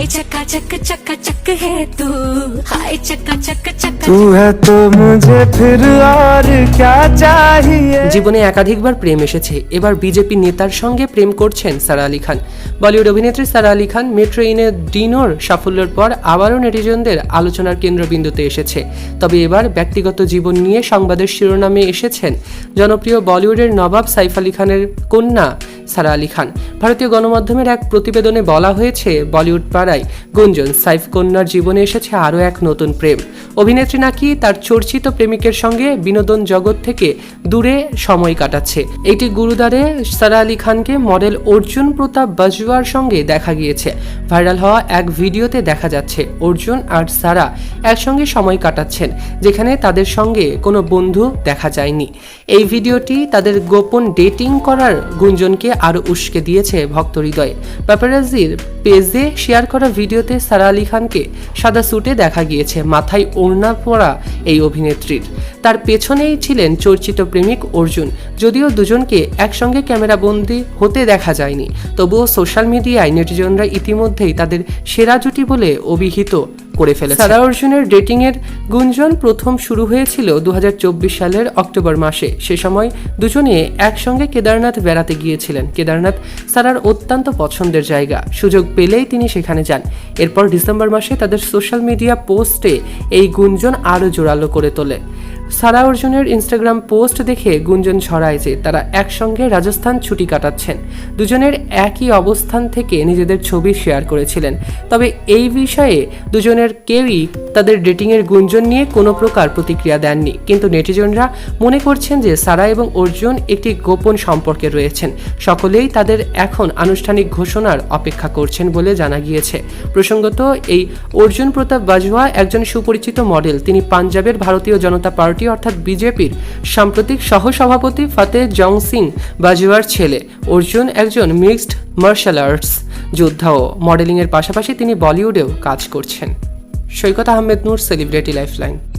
हाय चक्का चक चक्का चक है तू हाय चक्का चक चक्का तू है तो मुझे फिर और क्या चाहिए জীবনে একাধিকবার প্রেম এসেছে এবার বিজেপি নেতার সঙ্গে প্রেম করছেন সারা আলী খান বলিউড অভিনেত্রী সারা আলী খান মেট্রো ইনে ডিনোর সাফল্যের পর আবারও নেটিজনদের আলোচনার কেন্দ্রবিন্দুতে এসেছে তবে এবার ব্যক্তিগত জীবন নিয়ে সংবাদের শিরোনামে এসেছেন জনপ্রিয় বলিউডের নবাব সাইফ আলী খানের কন্যা সারা আলী খান ভারতীয় গণমাধ্যমের এক প্রতিবেদনে বলা হয়েছে, বলিউড পাড়ায় গুঞ্জন, সাইফ কন্যার জীবনে এসেছে আরও এক নতুন প্রেম। অভিনেত্রী নাকি তার চর্চিত প্রেমিকের সঙ্গে বিনোদন জগৎ থেকে দূরে সময় কাটাচ্ছে। এটি গুরুদারে সারা আলী খানকে মডেল অর্জুন প্রতাপ বাজওয়ার সঙ্গে দেখা গিয়েছে। ভাইরাল হওয়া এক ভিডিওতে দেখা যাচ্ছে, অর্জুন আর সারা একসঙ্গে সময় কাটাচ্ছেন, যেখানে তাদের সঙ্গে কোনো বন্ধু দেখা যায়নি। এই ভিডিওটি তাদের গোপন ডেটিং করার গুঞ্জনকে আরও উস্কে দিয়েছে। ভক্ত হৃদয়ে। প্যাপারাজির পেজে শেয়ার করা ভিডিওতে সারা আলী খানকে সাদা স্যুটে দেখা গিয়েছে, মাথায় ওড়না পরা এই অভিনেত্রীর। তার পেছনেই ছিলেন চর্চিত প্রেমিক অর্জুন, যদিও দুজনকে একসঙ্গে ক্যামেরাবন্দি হতে দেখা যায়নি। তবুও সোশ্যাল মিডিয়ায় নেটিজনরা ইতিমধ্যেই তাদের সেরা জুটি বলে অভিহিত করে ফেলেছে। সারা অর্জুনের ডেটিং এর গুঞ্জন প্রথম শুরু হয়েছিল দুহাজার চব্বিশ সালের অক্টোবর মাসে। সে সময় দুজনে একসঙ্গে কেদারনাথ বেড়াতে গিয়েছিলেন। কেদারনাথ সারার অত্যন্ত পছন্দের জায়গা। সুযোগ পেলেই তিনি সেখানে যান। এরপর ডিসেম্বর মাসে তাদের সোশ্যাল মিডিয়া পোস্টে এই গুঞ্জন আরও জোরালো করে তোলে। সারা অর্জুনের ইনস্টাগ্রাম পোস্ট দেখে গুঞ্জন ছড়ায় যে তারা একসঙ্গে রাজস্থান ছুটি কাটাচ্ছেন। দুজনের একই অবস্থান থেকে নিজেদের ছবি শেয়ার করেছিলেন। তবে এই বিষয়ে দুজনের কেউই তাদের ডেটিংয়ের গুঞ্জন নিয়ে কোনো প্রকার প্রতিক্রিয়া দেননি। কিন্তু নেটিজনরা মনে করছেন যে সারা এবং অর্জুন একটি গোপন সম্পর্কে রয়েছেন। সকলেই তাদের এখন আনুষ্ঠানিক ঘোষণার অপেক্ষা করছেন বলে জানা গিয়েছে। প্রসঙ্গত, এই অর্জুন প্রতাপ বাজওয়া একজন সুপরিচিত মডেল তিনি পাঞ্জাবের ভারতীয় জনতা পার্টি অর্থাৎ বিজেপির সাম্প্রতিক সহসভাপতি ফতেহ জং সিং বাজুয়ার ছেলে অর্জুন একজন মিক্সড মার্শাল আর্টস যোদ্ধা ও মডেলিংয়ের পাশাপাশি তিনি বলিউডেও কাজ করছেন। Saikat Ahmed Noor, celebrity lifeline.